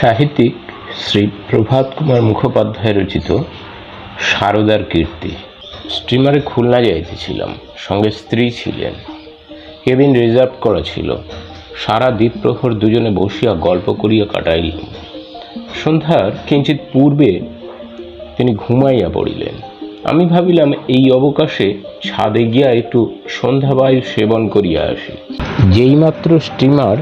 সাহিত্যিক শ্রী প্রভাত কুমার মুখোপাধ্যায় রচিত সারদার কীর্তি। স্টিমারে খুলনা যাইতেছিলাম, সঙ্গে স্ত্রী ছিলেন। কেবিন রিজার্ভ করা ছিল। সারা দ্বীপ্রহর দুজনে বসিয়া গল্প করিয়া কাটাইলাম সন্ধ্যার কিঞ্চিত পূর্বে তিনি ঘুমাইয়া পড়িলেন। আমি ভাবিলাম, এই অবকাশে ছাদে গিয়া একটু সন্ধ্যাবায়ু সেবন করিয়া আসি। যেইমাত্র স্টিমার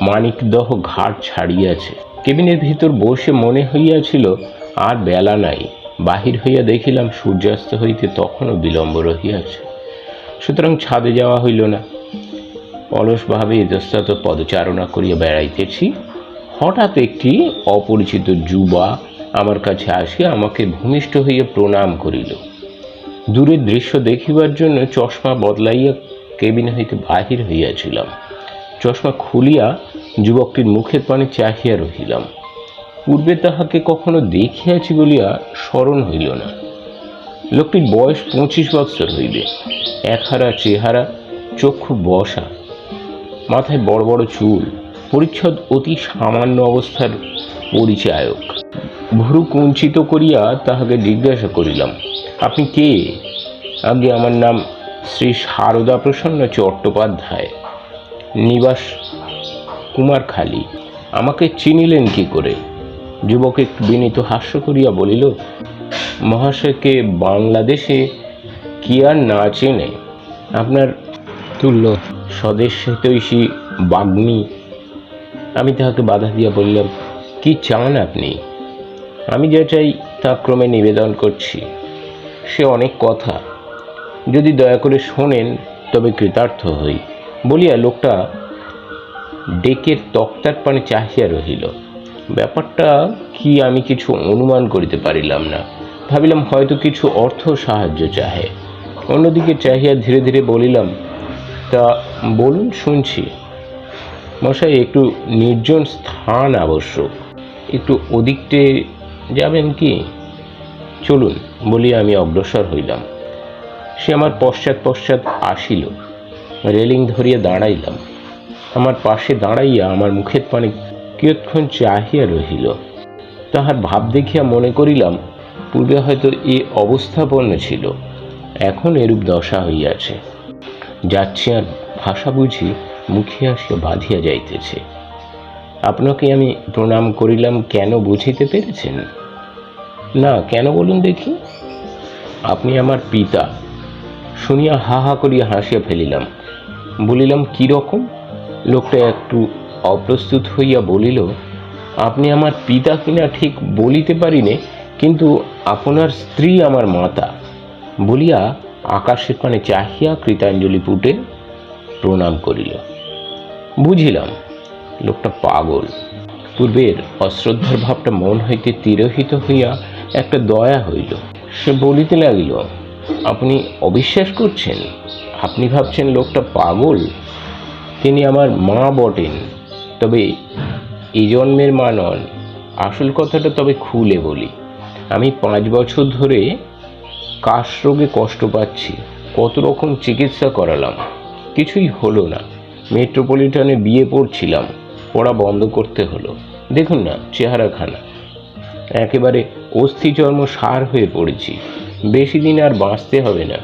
মানিকদহ ঘাট ছাড়িয়াছে কেবিনের ভিতর বসে মনে হইয়াছিল, আর বেলা নাই। বাহির হইয়া দেখিলাম সূর্যাস্ত হইতে তখনও বিলম্ব রহিয়াছে। সুতরাং ছাদে যাওয়া হইল না। অলসভাবে ইতস্তত পদচারণা করিয়া বেড়াইতেছি। হঠাৎ একটি অপরিচিত যুবা আমার কাছে আসিয়া আমাকে ভূমিষ্ঠ হইয়া প্রণাম করিল। দূরের দৃশ্য দেখিবার জন্য চশমা বদলাইয়া কেবিন হইতে বাহির হইয়াছিলাম। চশমা খুলিয়া যুবকটির মুখের পানে চাহিয়া রহিলাম। পূর্বে তাহাকে কখনো দেখিয়াছি বলিয়া স্মরণ হইল না। লোকটির বয়স পঁচিশ বৎসর হইবে। একহারা চেহারা, চক্ষু বসা, মাথায় বড় বড় চুল, পরিচ্ছদ অতি সামান্য অবস্থার পরিচায়ক। ভুরু কুঞ্চিত করিয়া তাহাকে জিজ্ঞাসা করিলাম, আপনি কে? আগে আমার নাম শ্রী সারদা প্রসন্ন চট্টোপাধ্যায়, নিবাস কুমারখালী আমাকে চিনিলেন কি করে? যুবক একটু বিনীত হাস্য করিয়া বলিল, মহাশয়কে বাংলাদেশে কি আর না চেনে? আপনার তুল্য স্বদেশ হিতৈষী বাগ্মী। আমি তাহাকে বাধা দিয়া বললাম, কি চান আপনি? আমি যা চাই তা ক্রমে নিবেদন করছি। সে অনেক কথা। যদি দয়া করে শোনেন, তবে কৃতার্থ হই। বলিয়া লোকটা ডেকের তক্তার পানে চাহিয়া রহিল। ব্যাপারটা কি আমি কিছু অনুমান করিতে পারিলাম না। ভাবিলাম হয়তো কিছু অর্থ সাহায্য চাহে। অন্যদিকে চাহিয়া ধীরে ধীরে বলিলাম, তা বলুন শুনছি। মশাই, একটু নির্জন স্থান আবশ্যক। একটু ওদিকটে যাবেন কি? চলুন, বলিয়া আমি অগ্রসর হইলাম। সে আমার পশ্চাৎ পশ্চাৎ আসিল। রেলিং ধরিয়া দাঁড়াইলাম। আমার পাশে দাঁড়াইয়া আমার মুখের পানে কিয়ৎক্ষণ চাহিয়া রহিল। তাহার ভাব দেখিয়া মনে করিলাম, পূর্বে হয়তো এ অবস্থাপন্ন ছিল, এখন এরূপ দশা হইয়াছে। যাচ্ছি আর ভাষা বুঝি মুখে আসিয়া বাঁধিয়া যাইতেছে। আপনাকে আমি প্রণাম করিলাম কেন বুঝিতে পেরেছেন? না, কেন বলুন দেখি। আপনি আমার পিতা। শুনিয়া হা হা করিয়া হাসিয়া ফেলিলাম। বলিলাম, কি রকম? লোকটা একটু অপ্রস্তুত হইয়া বলিল, আপনি আমার পিতা কিনা ঠিক বলিতে পারিনে, কিন্তু আপনার স্ত্রী আমার মাতা। বলিয়া আকাশের পানে চাহিয়া কৃতাঞ্জলি পুটে প্রণাম করিল। বুঝিলাম, লোকটা পাগল। পূর্বের অশ্রদ্ধার ভাবটা মন হইতে তিরোহিত হইয়া একটা দয়া হইল। সে বলিতে লাগিল, আপনি অবিশ্বাস করছেন? আপনি ভাবছেন লোকটা পাগল? তিনি আমার মা বটেন। তবে এই জন্মের মা নন। আসল কথাটা তবে খুলে বলি। আমি পাঁচ বছর ধরে কাশ রোগে কষ্ট পাচ্ছি। কত রকম চিকিৎসা করালাম। কিছুই হলো না। মেট্রোপলিটনে বিয়ে পড়ছিলাম। পড়া বন্ধ করতে হলো। দেখুন না, চেহারাখানা। একেবারে অস্থিচর্ম সার হয়ে পড়েছি। বেশি দিন আর বাঁচতে হবে না।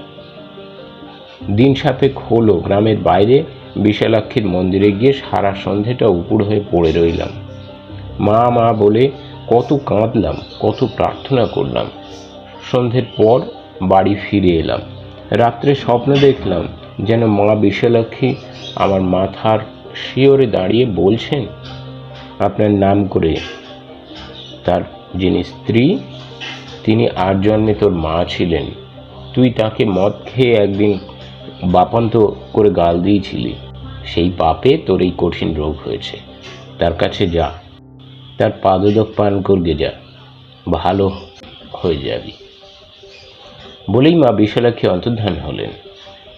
দিন সাপেক্ষ হলো গ্রামের বাইরে। বিশালাক্ষীর মন্দিরে গিয়ে সারা সন্ধেটা উপুর হয়ে পড়ে রইলাম। মা মা বলে, কত কাঁদলাম, কত প্রার্থনা করলাম। সন্ধ্যের পর বাড়ি ফিরে এলাম। রাত্রে স্বপ্ন দেখলাম যেন মা বিশালাক্ষী আমার মাথার শিওরে দাঁড়িয়ে বলছেন, আপনার নাম করে, তার যিনি স্ত্রী, তিনি আট জন্মে তোর মা ছিলেন। তুই তাকে মদ খেয়ে একদিন বাপান্ত করে গাল দিয়েছিলি। সেই পাপে তোর এই কঠিন রোগ হয়েছে। তার কাছে যা, তার পাদদক পান করবে যা, ভালো হয়ে যাবি। বলেই মা বিশালাক্ষী অন্তর্ধান হলেন।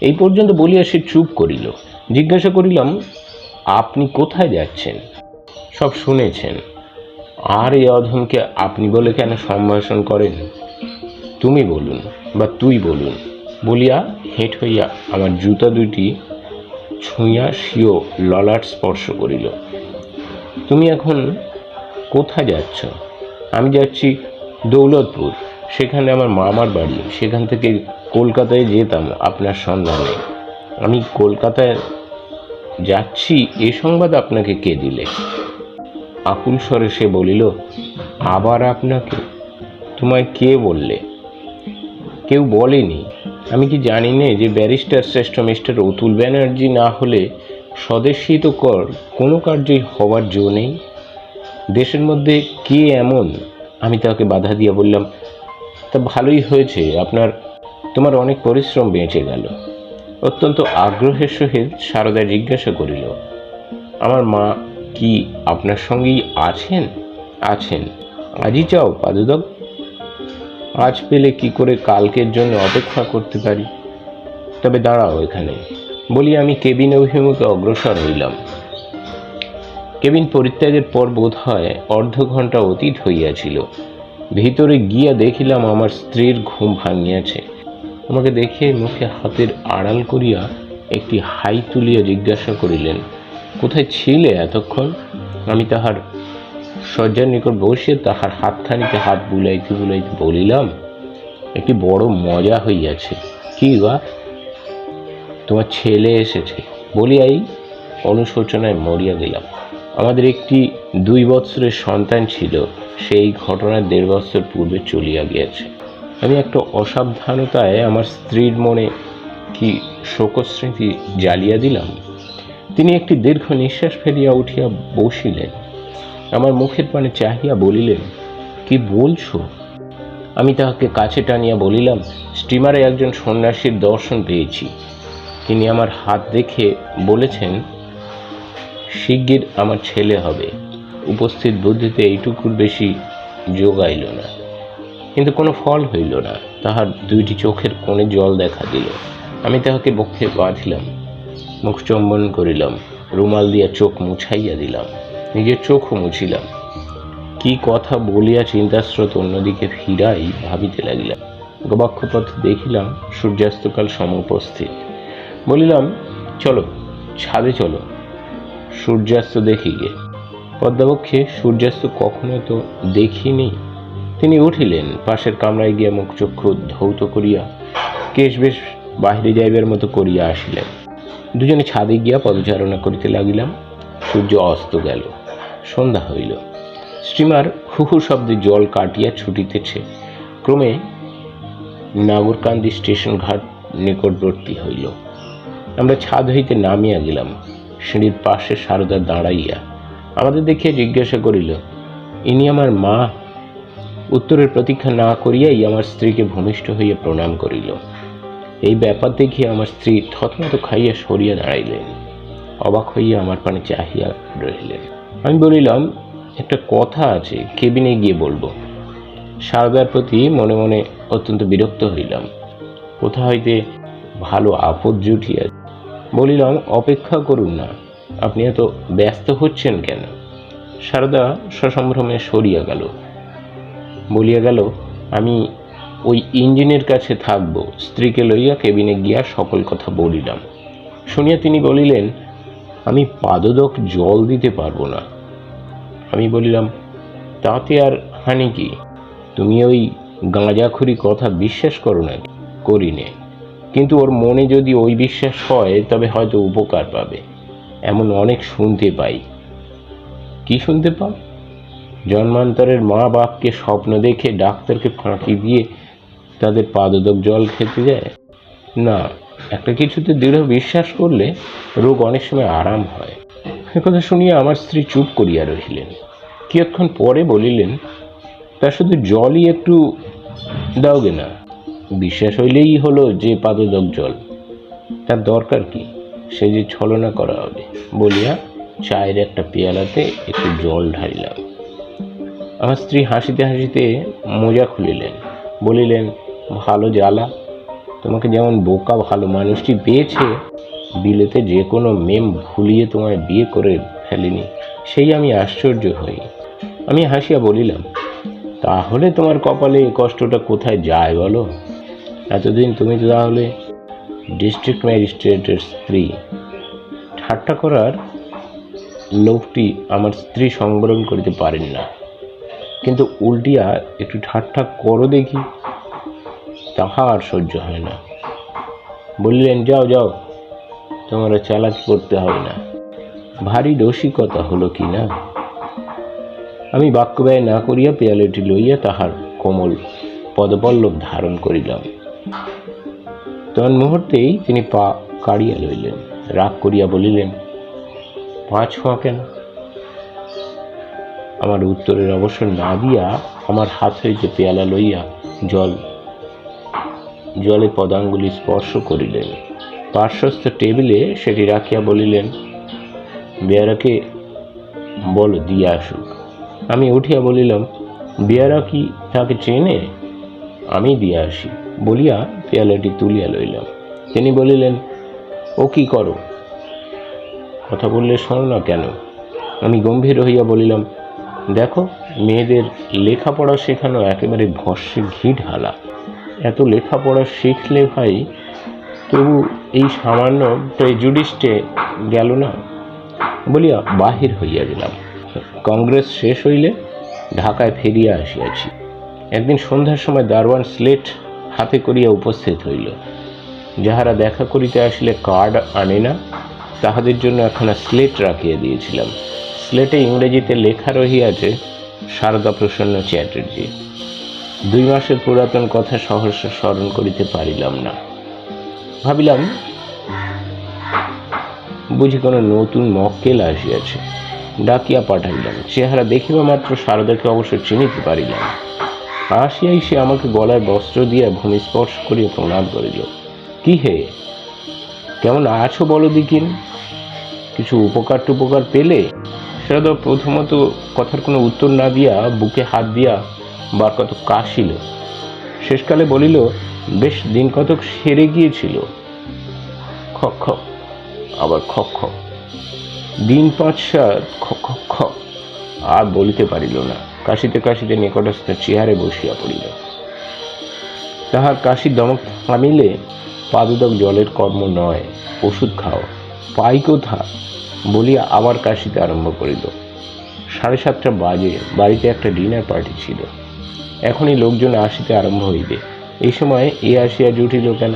এই পর্যন্ত বলিয়া সে চুপ করিল। জিজ্ঞাসা করিলাম, আপনি কোথায় যাচ্ছেন? সব শুনেছেন। আর এই অধমকে আপনি বলে কেন সম্ভাষণ করেন? তুমি বলুন বা তুই বলুন। বলিয়া হেঁট হইয়া আমার জুতা দুটি ছুঁইয়া শিও ললাট স্পর্শ করিল। তুমি এখন কোথায় যাচ্ছ? আমি যাচ্ছি দৌলতপুর। সেখানে আমার মামার বাড়ি। সেখান থেকে কলকাতায় যেতাম, আপনার সন্ধানে। আমি কলকাতায় যাচ্ছি, এ সংবাদ আপনাকে কে দিলে? আকুল স্বরে সে বলিল, আবার আপনাকে? তোমায় কে বললে? কেউ বলেনি। আমি কি জানি না যে ব্যারিস্টার শ্রেষ্ঠ মিস্টার অতুল ব্যানার্জি না হলে স্বদেশিত কর কোনো কার্যই হওয়ার জো নেই? দেশের মধ্যে কে এমন? আমি তাকে বাধা দিয়ে বললাম, তা ভালোই হয়েছে, আপনার, তোমার অনেক পরিশ্রম বেঁচে গেল। অত্যন্ত আগ্রহের সহিত সারদা জিজ্ঞাসা করিল, আমার মা কি আপনার সঙ্গেই আছেন? আছেন। আজই চাও, পাদুদক। আজ পেলে কি করে কালকের জন্য অপেক্ষা করতে পারি? তবে দাঁড়াও এখানে। বলি আমি কেবিন অভিমুখে অগ্রসর হইলাম। কেবিন পরিত্যাগের পর বোধ হয় অর্ধ ঘণ্টা অতীত হইয়াছিল। ভিতরে গিয়া দেখিলাম আমার স্ত্রীর ঘুম ভাঙিয়াছে। আমাকে দেখে মুখে হাতের আড়াল করিয়া একটি হাই তুলিয়া জিজ্ঞাসা করিলেন, কোথায় ছিলে এতক্ষণ? আমি তাহার শয্যার নিকট বসিয়া তাহার হাতখানিতে হাত বুলাইতে বুলাইতে বলিলাম, একটি বড় মজা হইয়াছে। কি গা তোমার ছেলে এসেছে। বলিয়াই অনুশোচনায় মরিয়া গেলাম। আমাদের একটি দুই বৎসরের সন্তান ছিল, সেই ঘটনার দেড় বছর পূর্বে চলিয়া গিয়েছে। আমি একটা অসাবধানতায় আমার স্ত্রীর মনে কি শোকস্মৃতি জ্বালিয়া দিলাম? তিনি একটি দীর্ঘ নিঃশ্বাস ফেলিয়া উঠিয়া বসিলেন। আমার মুখের পানে চাহিয়া বলিলেন, কি বলছো? আমি তাহাকে কাছে টানিয়া বলিলাম, স্টিমারে একজন সন্ন্যাসীর দর্শন পেয়েছি। তিনি আমার হাত দেখে বলেছেন, শিগগির আমার ছেলে হবে। উপস্থিত বুদ্ধিতে এইটুকুর বেশি যোগাইল না। কিন্তু কোনো ফল হইল না তাহার দুইটি চোখের কোণে জল দেখা দিল। আমি তাহাকে বক্ষে বাঁধিলাম, মুখ চম্বন করিলাম, রুমাল দিয়া চোখ মুছাইয়া দিলাম। নিজের চোখও মুছিলাম। কি কথা বলিয়া চিন্তাস্রোত অন্যদিকে ফিরাই ভাবিতে লাগিলাম। গবাক্ষপথ দেখিলাম সূর্যাস্তকাল সমুপস্থিত। বলিলাম, চলো, ছাদে চলো, সূর্যাস্ত দেখি গে পদ্মাবক্ষে সূর্যাস্ত কখনো তো দেখিনি। তিনি উঠিলেন, পাশের কামরায় গিয়া মুখ চক্ষু ধৌত করিয়া কেশ বেশ বাহিরে যাইবার মতো করিয়া আসিলেন। দুজনে ছাদে গিয়া পদচারণা করিতে লাগিলাম। সূর্য অস্ত গেল। সন্ধ্যা হইল। স্টিমার হুহু শব্দে জল কাটিয়া ছুটিতেছে। ক্রমে নাগরকান্দি স্টেশন ঘাট নিকটবর্তী হইল। আমরা ছাদ হইতে নামিয়া গেলাম। সিঁড়ির পাশে সারদা দাঁড়াইয়া আমাদের দেখিয়া জিজ্ঞাসা করিল, ইনি আমার মা? উত্তরের প্রতীক্ষা না করিয়াই আমার স্ত্রীকে ভূমিষ্ঠ হইয়া প্রণাম করিল। এই ব্যাপার দেখিয়া আমার স্ত্রী থতমত খাইয়া সরিয়া দাঁড়াইলেন। অবাক হইয়া আমার পানে চাহিয়া রহিলেন। আমি বলিলাম, একটা কথা আছে, কেবিনে গিয়ে বলব। সারদার প্রতি মনে মনে অত্যন্ত বিরক্ত হইলাম। কোথা হইতে ভালো আপদ জুটিয়া বলিলাম, অপেক্ষা করুন না, আপনি এত ব্যস্ত হচ্ছেন কেন? সারদা সসম্ভ্রমে সরিয়া গেল। বলিয়া গেল, আমি ওই ইঞ্জিনের কাছে থাকব, স্ত্রীকে লইয়া কেবিনে গিয়া সকল কথা বলিলাম। শুনিয়া তিনি বলিলেন, আমি পাদদক জল দিতে পারব না। আমি বলিলাম, তাতে আর হানি কি? তুমি ওই গাঁজাখুরি কথা বিশ্বাস করো না করি নে। কিন্তু ওর মনে যদি ওই বিশ্বাস হয়, তবে হয়তো উপকার পাবে। এমন অনেক শুনতে পাই। কি শুনতে পাও? জন্মান্তরের মা বাপকে স্বপ্ন দেখে ডাক্তারকে ফাঁকি দিয়ে তাদের পাদদক জল খেতে যায়? না, একটা কিছুতে দৃঢ় বিশ্বাস করলে রোগ অনেক সময় আরাম হয়। কথা শুনিয়া আমার স্ত্রী চুপ করিয়া রহিলেন। কিয়ৎক্ষণ পরে বলিলেন, তা শুধু জলই একটু দাওগে না। বিশ্বাস হইলেই হলো যে পাদদক জল। তার দরকার কি? সে যে ছলনা করা হবে। বলিয়া চায়ের একটা পেয়ালাতে একটু জল ঢালিলাম। আমার স্ত্রী হাসিতে হাসিতে মোজা খুলিলেন। বলিলেন, ভালো জ্বালা। তোমাকে যেমন বোকা ভালো মানুষটি পেয়েছে বিলেতে যে কোনো মেম ভুলিয়ে তোমায় বিয়ে করে ফেলেনি, সেই আমি আশ্চর্য হই। আমি হাসিয়া বলিলাম, তাহলে তোমার কপালে কষ্টটা কোথায় যায় বলো? এতদিন তুমি তো তাহলে ডিস্ট্রিক্ট ম্যাজিস্ট্রেটের স্ত্রী। ঠাট্টা করার লোকটি আমার স্ত্রী সংবরণ করিতে পারেন না। কিন্তু উল্টিয়া একটু ঠাট্টা করো দেখি, তাহা আর সহ্য হয় না। বললেন, যাও যাও। তোমার চালাকি করতে হবে না। ভারী রসিকতা হলো কি না? আমি বাক্য ব্যয় না করিয়া পেয়ালেটি লইয়া তাহার কোমল পদপল্লব ধারণ করিলাম। তখন মুহূর্তেই তিনি পা কাড়িয়া লইলেন, রাগ করিয়া বলিলেন, পা ছোঁয়া কেন? আমার উত্তরের অবসর না দিয়া আমার হাত হইতে পেয়ালা লইয়া জল, জলে পদাঙ্গুলি স্পর্শ করিলেন। পার্শ্বস্থ টেবিলে সেটি রাখিয়া বলিলেন, বেয়ারাকে বল, দিয়া আসুক। আমি উঠিয়া বলিলাম, বেয়ারা কি তাকে চেনে? আমি দিয়ে আসি। বলিয়া পেয়ালাটি তুলিয়া লইলাম। তিনি বলিলেন, ও কি করো? কথা বললে শোনো না কেন? আমি গম্ভীর হইয়া বলিলাম, দেখো, মেয়েদের লেখাপড়া শেখানো একেবারে ভস্যে ঘি ঢালা। এত লেখাপড়া শিখলে ভাই তবু এই সামান্য প্রেজুডিস্টে গেল না। বলিয়া বাহির হইয়া গেলাম। কংগ্রেস শেষ হইলে ঢাকায় ফিরিয়া আসিয়াছি। একদিন সন্ধ্যার সময় দারোয়ান স্লেট হাতে করিয়া উপস্থিত হইল। যাহারা দেখা করিতে আসলে কার্ড আনে না, তাহাদের জন্য একখানা স্লেট রাখিয়া দিয়েছিলাম। স্লেটে ইংরেজিতে লেখা রহিয়াছে শারদা প্রসন্ন চ্যাটার্জি, দুই মাসের পুরাতন কথা সহসা স্মরণ করিতে পারিলাম না। ভাবিলাম, বুঝি কোনো নতুন মক্কেল আসিয়াছে, ডাকিয়া পাঠাইলাম। চেহারা দেখিবা মাত্র শারদাকে অবশ্য চিনিতে পারিলাম। আসিয়াই সে আমাকে গলায় বস্ত্র দিয়া ভূমি স্পর্শ করিয়া প্রণাম করিল। কি হে? কেমন আছো বলো দিকিন? কিছু উপকার টুপকার পেলে? সেটা তো প্রথমত কথার কোনো উত্তর না দিয়া বুকে হাত দিয়া বার কত কাশিল। শেষকালে বলিল, বেশ, দিন কতক সেরে গিয়েছিল। খক খক, আবার খক খক। দিন পাঁচ সাত খক খক খক। আর বলিতে পারিল না। কাশিতে কাশিতে নিকটস্থ চেয়ারে বসিয়া পড়িল। তাহার কাশি দমক থামিলে পাদুদক জলের কর্ম নয়, ওষুধ খাও, পাই কোথা? বলিয়া আবার কাশিতে আরম্ভ করিল। সাড়ে সাতটা বাজে, বাড়িতে একটা ডিনার পার্টি ছিল। এখনই লোকজন আসিতে আরম্ভ হইবে। এই সময় এ আসিয়া জুটিল কেন?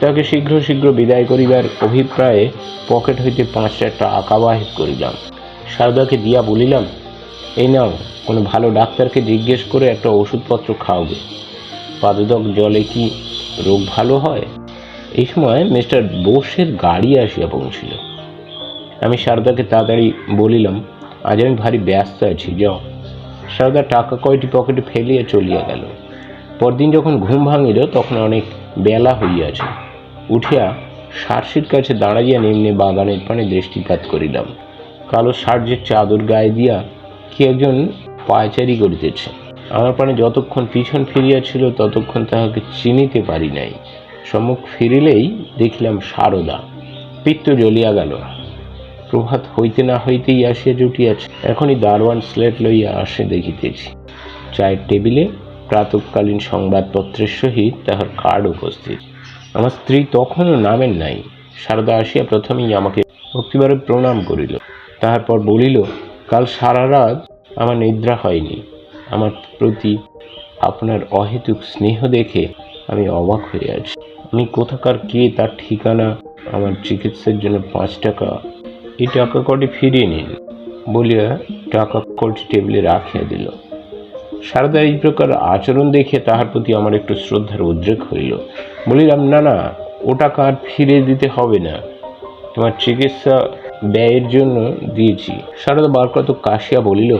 তাকে শীঘ্র শীঘ্র বিদায় করিবার অভিপ্রায়ে পকেট হইতে পাঁচটা টাকা বাহির করিলাম। সারদাকে দিয়া বলিলাম, এই নাও, কোনো ভালো ডাক্তারকে জিজ্ঞেস করে একটা ওষুধপত্র খাওয়াবে পাদুদক জলে কি রোগ ভালো হয়? এই সময় মিস্টার বোসের গাড়ি আসিয়া পৌঁছিল। আমি সারদাকে তাড়াতাড়ি বলিলাম, আজ আমি ভারী ব্যস্ত আছি, যাও। সারদা টাকা কয়টি পকেটে ফেলিয়া চলিয়া গেল। পরদিন যখন ঘুম ভাঙিল, তখন অনেক বেলা হইয়াছে। উঠিয়া সার্সির কাছে দাঁড়াইয়া নিম্নে বাগানের পানে দৃষ্টিপাত করিলাম। কালো সার্যের চাদর গায়ে দিয়া কি একজন পায়চারি করিতেছে। আমার পানে যতক্ষণ পিছন ফিরিয়াছিল, ততক্ষণ তাহাকে চিনিতে পারি নাই। সম্মুখ ফিরিলেই দেখিলাম সারদা, পিত্ত জ্বলিয়া গেল। প্রভাত হইতে না হইতেই আসিয়া জুটিয়াছে। এখনই দারোয়ান স্লেট লইয়া আসে দেখিতেছি। চায়ের টেবিলে প্রাতকালীন সংবাদপত্রের সহিত তাহার কার্ড উপস্থিত। আমার স্ত্রী তখনও নামেন নাই। সারদা আসিয়া প্রথমেই আমাকে ভক্তিবারে প্রণাম করিল। তাহার বলিল, কাল সারা রাত আমার নিদ্রা হয়নি। আমার প্রতি আপনার অহেতুক স্নেহ দেখে আমি অবাক হয়ে আছি। আমি কোথাকার কে তার ঠিকানা, আমার চিকিৎসার জন্য পাঁচ টাকা এই টাকা কটি ফিরিয়ে নিন বলিয়া টাকা কটি টেবিলে রাখিয়া দিল। সারদা এই প্রকার আচরণ দেখে তাহার প্রতি আমার একটু শ্রদ্ধার উদ্রেক হইল। বলিলাম, না না, ও টাকা আর ফিরে দিতে হবে না। তোমার চিকিৎসা ব্যয়ের জন্য দিয়েছি। সারদা বার কত কাশিয়া বলিল,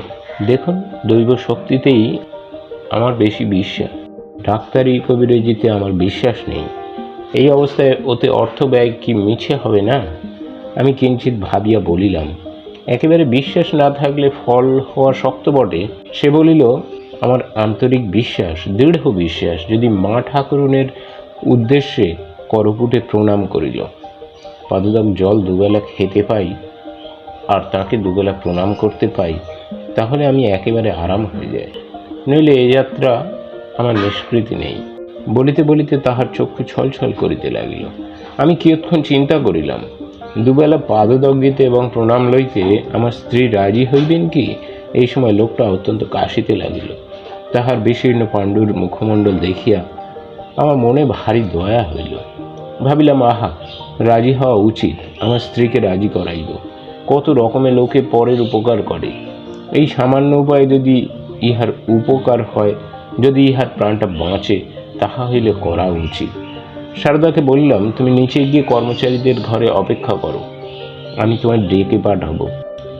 দেখুন, দৈব শক্তিতেই আমার বেশি বিশ্বাস। ডাক্তারি কবিরাজিতে আমার বিশ্বাস নেই। এই অবস্থায় ওতে অর্থ ব্যয় কি মিছে হবে না? আমি কিঞ্চিত ভাবিয়া বলিলাম, একেবারে বিশ্বাস না থাকলে ফল হওয়া শক্ত বটে। সে বলিল, আমার আন্তরিক বিশ্বাস, দৃঢ় বিশ্বাস, যদি মা ঠাকুরুনের উদ্দেশ্যে করপুটে প্রণাম করিল। পাদুদক জল দুবেলা খেতে পাই আর তাকে দুবেলা প্রণাম করতে পাই, তাহলে আমি একেবারে আরাম হয়ে যাই। নইলে এ যাত্রা আমার নিষ্কৃতি নেই। বলিতে বলিতে তাহার চক্ষু ছলছল করিতে লাগিল। আমি কিয়ৎক্ষণ চিন্তা করিলাম দুবেলা পাদদক দিতে এবং প্রণাম লইতে আমার স্ত্রী রাজি হইবেন কি? এই সময় লোকটা অত্যন্ত কাশিতে লাগিল। তাহার বিশীর্ণ পাণ্ডুর মুখমণ্ডল দেখিয়া আমার মনে ভারী দয়া হইল। ভাবিলাম, আহা, রাজি হওয়া উচিত। আমার স্ত্রীকে রাজি করাইব। কত রকমের লোকে পরের উপকার করে। এই সামান্য উপায়ে যদি ইহার উপকার হয়, যদি ইহার প্রাণটা বাঁচে, তাহা হইলে করা উচিত। সারদাকে বললাম, তুমি নিচে গিয়ে কর্মচারীদের ঘরে অপেক্ষা করো। আমি তোমার ডেকে পাঠাবো।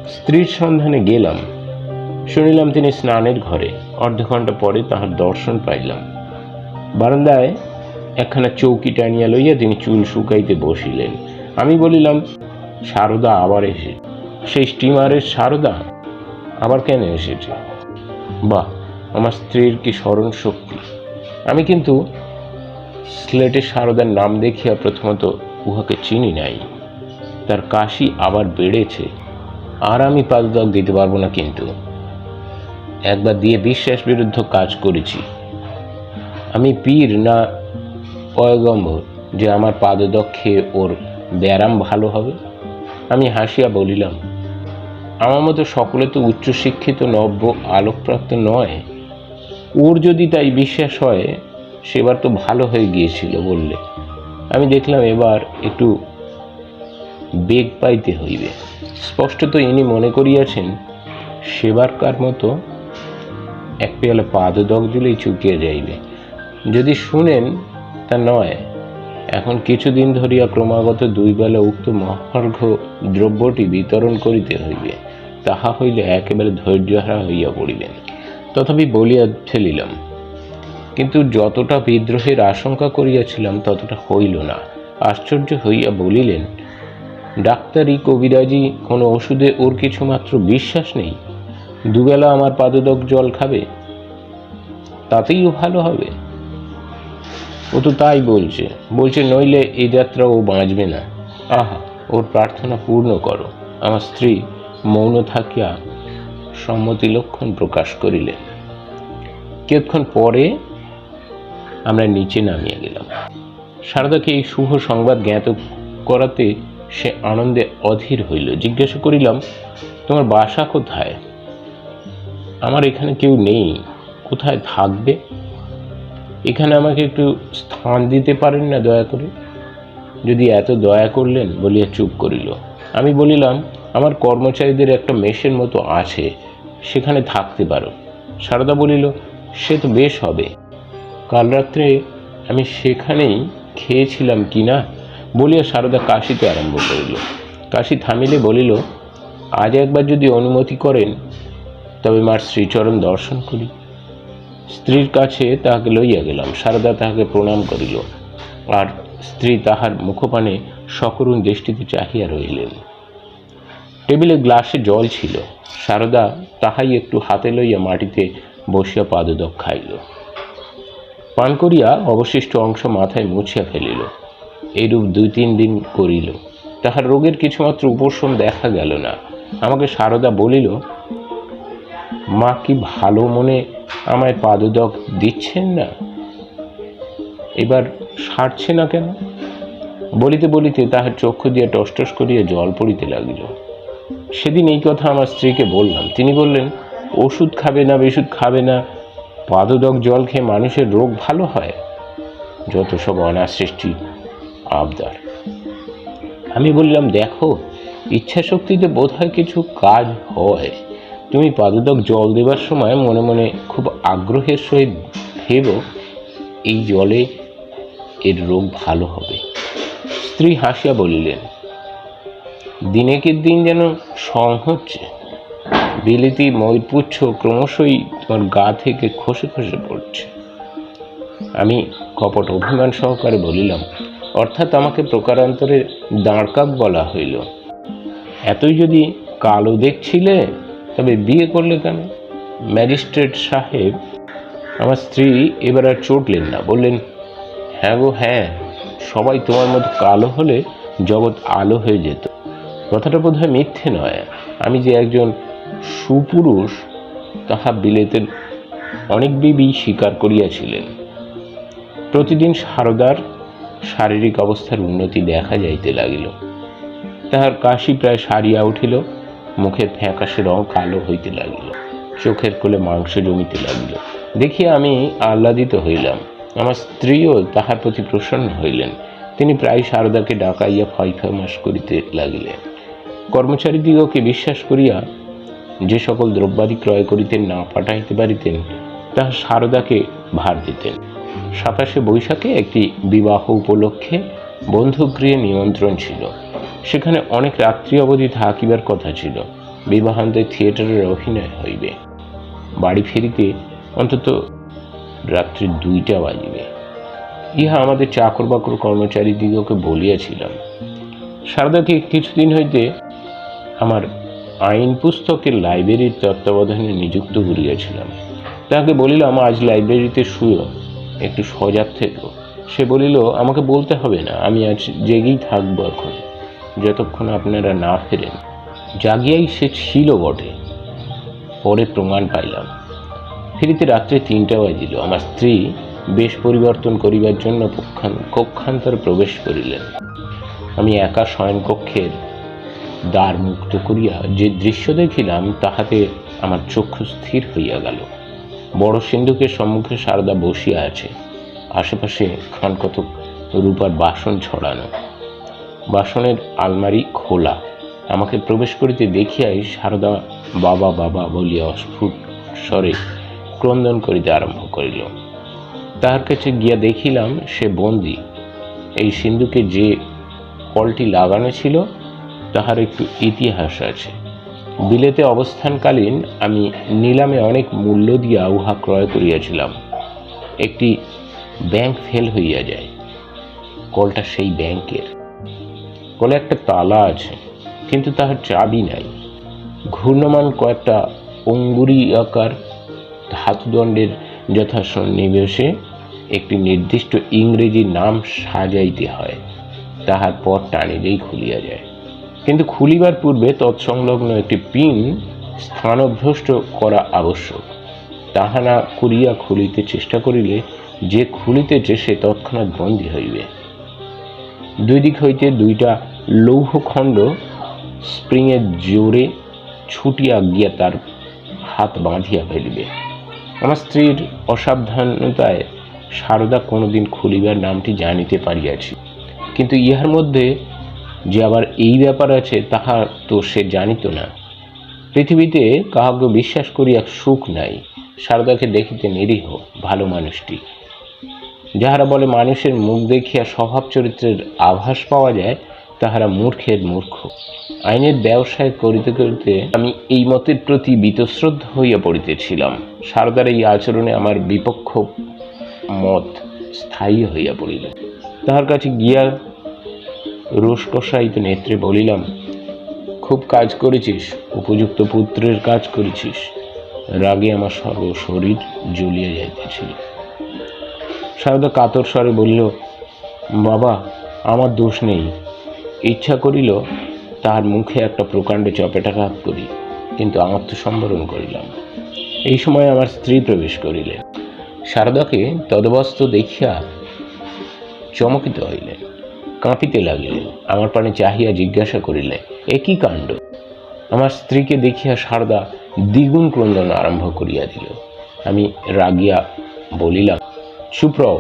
স্ত্রীর সন্ধানে গেলাম। শুনিলাম তিনি স্নানের ঘরে। অর্ধ ঘণ্টা পরে তাহার দর্শন পাইলাম। বারান্দায় একখানা চৌকি টানিয়া লইয়া তিনি চুল শুকাইতে বসিলেন। আমি বলিলাম সারদা আবার এসে সেই স্টিমারের সারদা আবার কেন এসেছে? বাহ, আমার স্ত্রীর কি স্মরণ শক্তি আমি কিন্তু স্লেটে সারদার নাম দেখিয়া প্রথমত উহাকে চিনি নাই। তার কাশি আবার বেড়েছে। আর আমি পাদক দিতে পারব না কিন্তু। একবার দিয়ে বিশ্বাস বিরুদ্ধ কাজ করেছি। আমি পীর না পয়গম্বর যে আমার পাদদক খেয়ে ওর ব্যায়াম ভালো হবে? আমি হাসিয়া বলিলাম, আমার মতো সকলে তো উচ্চশিক্ষিত, নব্য, আলোকপ্রাপ্ত নয়। ওর যদি তাই বিশ্বাস হয় সেবার তো ভালো হয়ে গিয়েছিল বললে। আমি দেখলাম এবার একটু বেগ পাইতে হইবে। স্পষ্টত ইনি মনে করিয়াছেন সেবারকার মতো এক পেয়ালা পাদদক দিলেই চুকিয়ে যাইবে। যদি শুনেন তা নয়, এখন কিছুদিন ধরিয়া ক্রমাগত দুই বেলা উক্ত মহার্ঘ দ্রব্যটি বিতরণ করিতে হইবে, তাহা হইলে একেবারে ধৈর্যহারা হইয়া পড়িবেন। তথাপি বলিয়া ফেলিলাম কিন্তু যতটা বিদ্রোহের আশঙ্কা করিয়াছিলাম, ততটা হইল না। আশ্চর্য হইয়া বলিলেন, ডাক্তারি কবিরাজি, কোনো ওষুধে ওর কিছুমাত্র বিশ্বাস নেই? দুবেলা আমার পাদদক জল খাবে? তাতেই ও ভালো হবে? ও তো তাই বলছে। বলছে, নইলে এই যাত্রা ও বাঁচবে না। আহা, ওর প্রার্থনা পূর্ণ করো। আমার স্ত্রী মৌন থাকিয়া সম্মতি লক্ষণ প্রকাশ করিলেন। কিছুক্ষণ পরে আমরা নিচে নামিয়ে গেলাম। সারদাকে এই শুভ সংবাদ জ্ঞাত করাতে সে আনন্দে অধীর হইল। জিজ্ঞাসা করিলাম, তোমার বাসা কোথায়? আমার এখানে কেউ নেই। কোথায় থাকবে? এখানে আমাকে একটু স্থান দিতে পারেন না দয়া করে? যদি এত দয়া করলেন, বলিয়া চুপ করিল। আমি বলিলাম, আমার কর্মচারীদের একটা মেশের মতো আছে, সেখানে থাকতে পারো। সারদা বলিল, সে তো বেশ হবে। কাল রাত্রে আমি সেখানেই খেয়েছিলাম কি না বলিয়া সারদা কাশিতে আরম্ভ করিল। কাশি থামিলে বলিল, আজ একবার যদি অনুমতি করেন, তবে মার শ্রীচরণ দর্শন করি। স্ত্রীর কাছে তাহাকে লইয়া গেলাম। সারদা তাহাকে প্রণাম করিল। আর স্ত্রী তাহার মুখপানে সকরুণ দৃষ্টিতে চাহিয়া রইলেন টেবিলে গ্লাসে জল ছিল। সারদা তাহাই একটু হাতে লইয়া মাটিতে বসিয়া পাদদক খাইল। পান করিয়া অবশিষ্ট অংশ মাথায় মুছিয়া ফেলিল। এইরূপ দুই তিন দিন করিল। তাহার রোগের কিছুমাত্র উপশম দেখা গেল না। আমাকে সারদা বলিল, মা কি ভালো মনে আমায় পাদদক দিচ্ছেন না? এবার সারছে না কেন? বলিতে বলিতে তাহার চক্ষু দিয়ে টসটস করিয়া জল পড়িতে লাগিল। সেদিন এই কথা আমার স্ত্রীকে বললাম। তিনি বললেন, ওষুধ খাবে না ওষুধ খাবে না পাদদক জল খেয়ে মানুষের রোগ ভালো হয়, যত সব অনাসৃষ্টি আবদার। আমি বললাম, দেখো ইচ্ছা শক্তিতে বোধ হয় কিছু কাজ হয়। তুমি পাদদক জল দেবার সময় মনে মনে খুব আগ্রহের সহিত ভেব, এই জলে এর রোগ ভালো হবে। স্ত্রী হাসিয়া বলিলেন, দিনেকের দিন যেন সং হচ্ছে। বিলিতি ময়ূরপুচ্ছ ক্রমশই তোমার গা থেকে খসে খসে পড়ছে। আমি কপট অভিমান সহকারে বলিলাম, অর্থাৎ আমাকে প্রকারান্তরে দাঁড়কাক বলা হইল। এতই যদি কালো দেখছিলে, তবে বিয়ে করলে কেন? ম্যাজিস্ট্রেট সাহেব আমার স্ত্রী এবার আর চটলেন না, বললেন হ্যাঁ গো হ্যাঁ সবাই তোমার মতো কালো হলে জগৎ আলো হয়ে যেত। কথাটা বোধ হয় মিথ্যে নয়। আমি যে একজন সুপুরুষ তাহা বিলেতের অনেক বিবি স্বীকার করিয়াছিলেন। প্রতিদিন সারদার শারীরিক অবস্থার উন্নতি দেখা যাইতে লাগিল। তাহার কাশি প্রায় সারিয়া উঠিল মুখের ফ্যাকাশে রং কালো হইতে লাগিল, চোখের কোলে মাংস জমিতে লাগিল। দেখিয়া আমি আহ্লাদিত হইলাম। আমার স্ত্রীও তাহার প্রতি প্রসন্ন হইলেন। তিনি প্রায় সারদাকে ডাকাইয়া ফয় ফয়মাস করিতে লাগিলেন। কর্মচারীদিগকে বিশ্বাস করিয়া যে সকল দ্রব্যাদি ক্রয় করিতেন না, পাঠাইতে পারিতেন, তাহা সারদাকে ভার দিতেন। সাতাশে বৈশাখে একটি বিবাহ উপলক্ষে বন্ধুগৃহে নিমন্ত্রণ ছিল। সেখানে অনেক রাত্রি অবধি থাকিবার কথা ছিল। বিবাহান্তে থিয়েটারের অভিনয় হইবে। বাড়ি ফিরিতে অন্তত রাত্রি দুইটা বাজিবে। ইহা আমাদের চাকর বাকর কর্মচারীদিগকে বলিয়াছিলাম, সারদাকে কিছুদিন হইতে আমার আইন পুস্তকের লাইব্রেরির তত্ত্বাবধানে নিযুক্ত করিয়াছিলাম। তাহাকে বলিলাম আজ লাইব্রেরিতে শুয়েও একটু সজাগ থেকো। সে বলিল, আমাকে বলতে হবে না, আমি আজ জেগেই থাকব এখন, যতক্ষণ আপনারা না ফেরেন। জাগিয়াই সে ছিল বটে, পরে প্রমাণ পাইলাম। ফিরিতে রাত্রে তিনটা বাজিল। আমার স্ত্রী বেশ পরিবর্তন করিবার জন্য কক্ষান্তরে প্রবেশ করিলেন। আমি একা শয়নকক্ষের দ্বার মুক্ত করিয়া যে দৃশ্য দেখিলাম, তাহাতে আমার চক্ষু স্থির হইয়া গেল। বড় সিন্ধুকের সম্মুখে সারদা বসিয়া আছে। আশেপাশে খান কত রূপার বাসন ছড়ানো। বাসনের আলমারি খোলা। আমাকে প্রবেশ করিতে দেখিয়াই সারদা বাবা বাবা বলিয়া অস্ফুট স্বরে ক্রন্দন করিতে আরম্ভ করিল। তাহার কাছে গিয়া দেখিলাম সে বন্দি। এই সিন্ধুকে যে কলটি লাগানো ছিল তাহার একটু ইতিহাস আছে। বিলেতে অবস্থানকালীন আমি নিলামে অনেক মূল্য দিয়া উহা ক্রয় করিয়াছিলাম। একটি ব্যাংক ফেল হইয়া যায়। কলটা সেই ব্যাংকের। কলে একটা তালা আছে, কিন্তু তাহার চাবি নাই। ঘূর্ণমান কয়েকটা অঙ্গুরি আকার ধাতুদণ্ডের যথা সন্নিবেশে একটি নির্দিষ্ট ইংরেজি নাম সাজাইতে হয়। তাহার পর টানিলেই খুলিয়া যায়। কিন্তু খুলিবার পূর্বে তৎসংলগ্ন একটি পিন স্থানভ্রষ্ট করা আবশ্যক। তাহা না করিয়া খুলিতে চেষ্টা করিলে যে খুলিতেছে সে তৎক্ষণাৎ বন্দী হইবে। দুই দিক হইতে দুইটা লৌহখণ্ড স্প্রিংয়ের জোরে ছুটিয়া গিয়া তার হাত বাঁধিয়া ফেলিবে। আমার স্ত্রীর অসাবধানতায় সারদা কোনোদিন খুলিবার নামটি জানিতে পারিয়াছি। কিন্তু ইহার মধ্যে যে আবার এই ব্যাপার আছে, তাহা তো সে জানিত না। পৃথিবীতে কাহাকে বিশ্বাস করিয়া সুখ নাই, সারদাকে দেখিতে নিরীহ, ভালো মানুষটি। যাহারা বলে মানুষের মুখ দেখিয়া স্বভাব চরিত্রের আভাস পাওয়া যায়, তাহারা মূর্খের মূর্খ। আইনের ব্যবসায় করিতে করিতে আমি এই মতের প্রতি বীতশ্রদ্ধ হইয়া পড়িতেছিলাম। সারদার এই আচরণে আমার বিপক্ষ মত স্থায়ী হইয়া পড়িল। তাহার কাছে গিয়া রোষকষায়িত নেত্রে বলিলাম, খুব কাজ করেছিস, উপযুক্ত পুত্রের কাজ করেছিস। রাগে আমার সর্ব শরীর জ্বলিয়া যাইতেছিল। সারদা কাতর স্বরে বলিল, বাবা, আমার দোষ নেই। ইচ্ছা করিল তাহার মুখে একটা প্রকাণ্ড চপেটাঘাত করি, কিন্তু আত্মসম্বরণ করিলাম। এই সময় আমার স্ত্রী প্রবেশ করিলেন। শারদাকে তদবস্ত দেখিয়া চমকিত হইলেন। কাঁপিতে লাগিলেন আমার পানে চাহিয়া জিজ্ঞাসা করিলেন এ কি কাণ্ড? আমার স্ত্রীকে দেখিয়া সারদা দ্বিগুণ ক্রন্দন আরম্ভ করিয়া দিল। আমি রাগিয়া বলিলাম রও,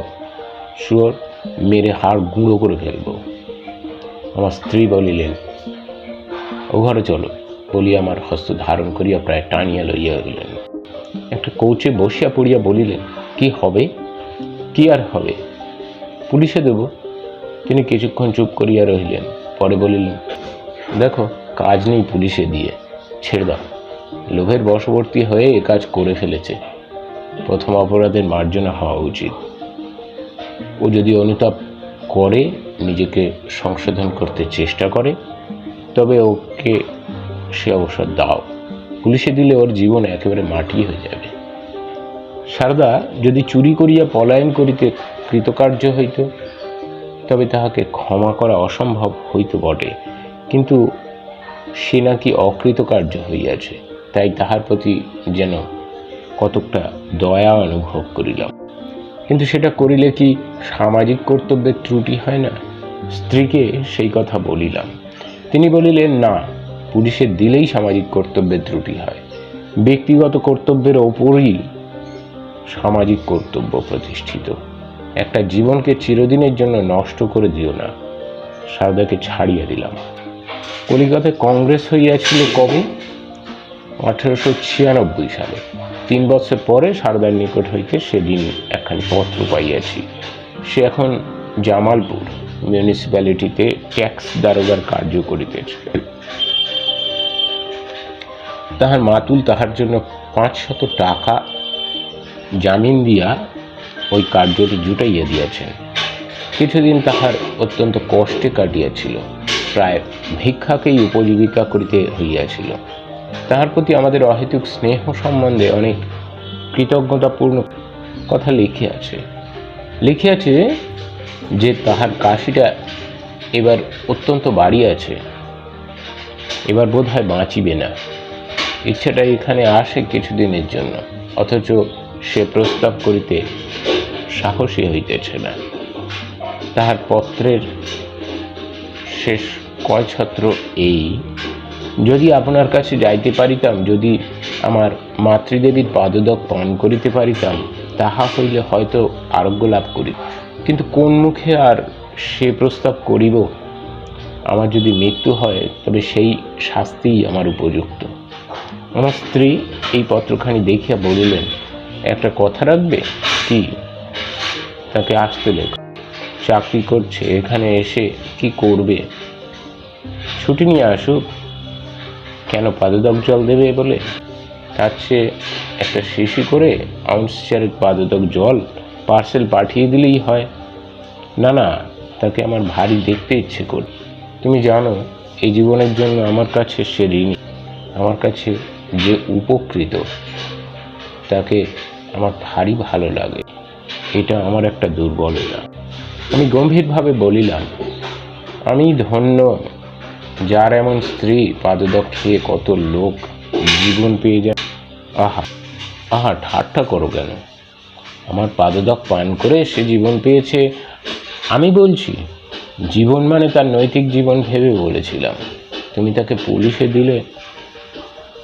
শুয়োর, মেরে হাড় গুঁড়ো করে ফেলব। আমার স্ত্রী বলিলেন, ও ঘরে চলো, বলিয়া আমার হস্ত ধারণ করিয়া প্রায় টানিয়া লইয়া গেলেন একটা কৌচে বসিয়া পড়িয়া বলিলেন, কি হবে? কি আর হবে? পুলিশে দেব? তিনি কিছুক্ষণ চুপ করিয়া রহিলেন। পরে বলিলেন, দেখো, কাজ নেই পুলিশে দিয়ে, ছেড়ে দাও। লোভের বশবর্তী হয়ে এ কাজ করে ফেলেছে। প্রথম অপরাধের মার্জনা হওয়া উচিত। ও যদি অনুতাপ করে, নিজেকে সংশোধন করতে চেষ্টা করে, তবে ওকে সে অবসর দাও। পুলিশে দিলে ওর জীবন একেবারে মাটি হয়ে যাবে। সারদা যদি চুরি করিয়া পলায়ন করিতে কৃতকার্য হইত তবে তাহাকে ক্ষমা করা অসম্ভব হইত বটে। কিন্তু সে নাকি অকৃতকার্য হইয়াছে, তাই তাহার প্রতি যেন কতকটা দয়া অনুভব করিলাম। কিন্তু সেটা করিলে কি সামাজিক কর্তব্যের ত্রুটি হয় না? স্ত্রীকে সেই কথা বলিলাম। তিনি বলিলেন, না পুলিশের দিলেই সামাজিক কর্তব্যের ত্রুটি হয়। ব্যক্তিগত কর্তব্যের ওপরই সামাজিক কর্তব্য প্রতিষ্ঠিত। একটা জীবনকে চিরদিনের জন্য নষ্ট করে দিও না। সারদাকে ছাড়িয়ে দিলাম। কলিকাতায় কংগ্রেস হইয়াছিল কবে? আঠেরোশো ছিয়ানব্বই সালে। তিন বছর পরে সারদার নিকট হইতে সেদিন একখানি পত্র পাইয়াছি। সে এখন জামালপুর মিউনিসিপ্যালিটিতে ট্যাক্স দারোগার কার্য করিতেছে। তাহার মাতুল তাহার জন্য পাঁচ শত টাকা জামিন দিয়া ওই কার্যটি জুটাইয়া দিয়াছেন। কিছুদিন তাহার অত্যন্ত কষ্টে কাটিয়াছিল। প্রায় ভিক্ষাকেই উপজীবিকা করিতে হইয়াছিল। তাহার প্রতি আমাদের অহেতুক স্নেহ সম্বন্ধে অনেক কৃতজ্ঞতাপূর্ণ কথা লিখিয়াছে। লিখিয়াছে যে তাহার কাশিটা এবার অত্যন্ত বাড়িয়াছে। এবার বোধ হয় বাঁচিবে না। ইচ্ছাটা এখানে আসে কিছুদিনের জন্য। অথচ সে প্রস্তাব করিতে সাহসী হইতেছে না। তাহার পত্রের শেষ কয় ছত্র এই। যদি আপনার কাছে যাইতে পারিতাম, যদি আমার মাতৃদেবীর পাদদক পান করিতে পারিতাম, তাহা হইলে হয়তো আরোগ্য লাভ করি কিন্তু কোন মুখে আর সে প্রস্তাব করিব? আমার যদি মৃত্যু হয়, তবে সেই শাস্তিই আমার উপযুক্ত। আমার স্ত্রী এই পত্রখানি দেখিয়া বলিলেন, একটা কথা রাখবে? কি? তাকে আসতে লেখ। চাকরি করছে, এখানে এসে কি করবে? ছুটি নিয়ে আসুক। কেন পাদদক জল দেবে বলে? তার চেয়ে একটা শিশি করে আউন্স চারেক পাদদক জল পার্সেল পাঠিয়ে দিলেই হয়। না না, তাকে আমার ভারী দেখতে ইচ্ছে কর। তুমি জানো, এই জীবনের জন্য আমার কাছে সে ঋণী। আমার কাছে যে উপকৃত, তাকে আমার ভারী ভালো লাগে। এটা আমার একটা দুর্বলতা। আমি গম্ভীরভাবে বলিলাম, আমি ধন্য, যার এমন স্ত্রী পাদদক খেয়ে কত লোক জীবন পেয়ে যায়। আহা আহা, ঠাট্টা করো কেন? আমার পাদদক পান করে সে জীবন পেয়েছে। আমি বলছি, জীবন মানে তার নৈতিক জীবন ভেবে বলেছিলাম। তুমি তাকে পুলিশে দিলে,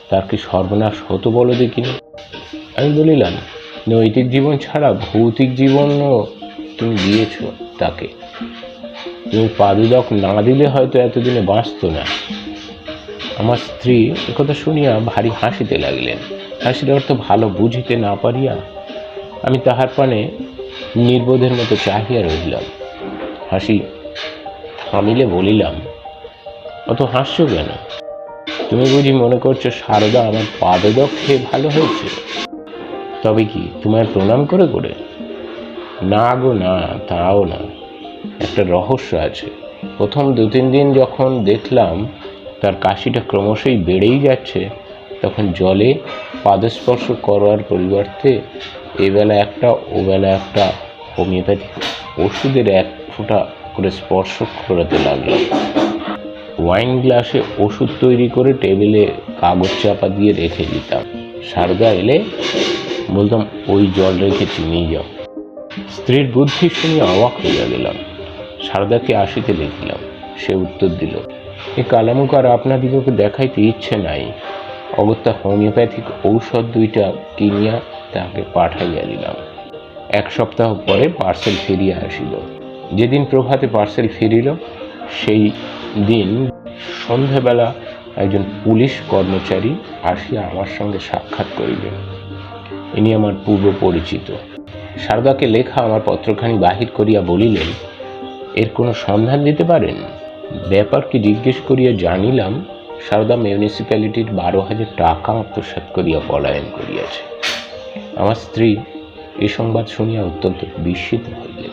তার কি সর্বনাশ হতো বলো দেখিনি? আমি বলিলাম নৈতিক জীবন ছাড়া ভৌতিক জীবনও তুমি দিয়েছ তাকে। তুমি পাদুদক না দিলে হয়তো এতদিনে বাঁচত না। আমার স্ত্রী একথা শুনিয়া ভারী হাসিতে লাগলেন। হাসির অর্থ ভালো বুঝিতে না পারিয়া আমি তাহার পানে নির্বোধের মতো চাহিয়া রহিলাম। হাসি থামিলে বলিলাম, অত হাসছো কেন? তুমি বুঝি মনে করছ সারদা আমার পাদদক খেয়ে ভালো হয়েছে? তবে কি তোমার প্রণাম করে করে না গো, না, তাও না। একটা রহস্য আছে। প্রথম দু তিন দিন যখন দেখলাম তার কাশিটা ক্রমশই বেড়েই যাচ্ছে, তখন জলে পাদস্পর্শ করার পরিবর্তে এবেলা একটা, ওবেলা একটা হোমিওপ্যাথিক ওষুধের এক ফোঁটা করে স্পর্শ করাতে লাগলাম। ওয়াইন গ্লাসে ওষুধ তৈরি করে টেবিলে কাগজ চাপা দিয়ে রেখে দিতাম। সারদা এলে বলতাম, ওই জল রেখে চিনিয়ে যাও। স্ত্রীর বুদ্ধি শুনে অবাক হইয়া গেলাম। সারদাকে আসিতে দেখিলাম। সে উত্তর দিল, এ কালামুকার আপনাদিগকে দেখাইতে ইচ্ছে নাই। অগত্যা হোমিওপ্যাথিক ঔষধ দুইটা কিনিয়া তাহাকে পাঠাইয়া দিলাম। এক সপ্তাহ পরে পার্সেল ফিরিয়া আসিল। যেদিন প্রভাতে পার্সেল ফিরিল, সেই দিন সন্ধ্যাবেলা একজন পুলিশ কর্মচারী আসিয়া আমার সঙ্গে সাক্ষাৎ করিলেন। ইনি আমার পূর্ব পরিচিত সারদাকে লেখা আমার পত্রখানি বাহির করিয়া বলিলেন, এর কোনো সন্ধান দিতে পারেন? ব্যাপারকে জিজ্ঞেস করিয়া জানিলাম, সারদা মিউনিসিপ্যালিটির বারো হাজার টাকা আত্মসাৎ করিয়া পলায়ন করিয়াছে। আমার স্ত্রী এ সংবাদ শুনিয়া অত্যন্ত বিস্মিত হইলেন।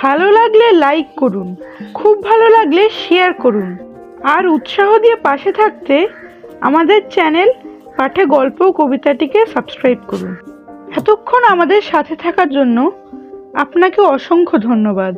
ভালো লাগলে লাইক করুন, খুব ভালো লাগলে শেয়ার করুন। আর উৎসাহ দিয়ে পাশে থাকতে আমাদের চ্যানেল পাঠে গল্প ও কবিতাটিকে সাবস্ক্রাইব করুন। এতক্ষণ আমাদের সাথে থাকার জন্য আপনাকে অসংখ্য ধন্যবাদ।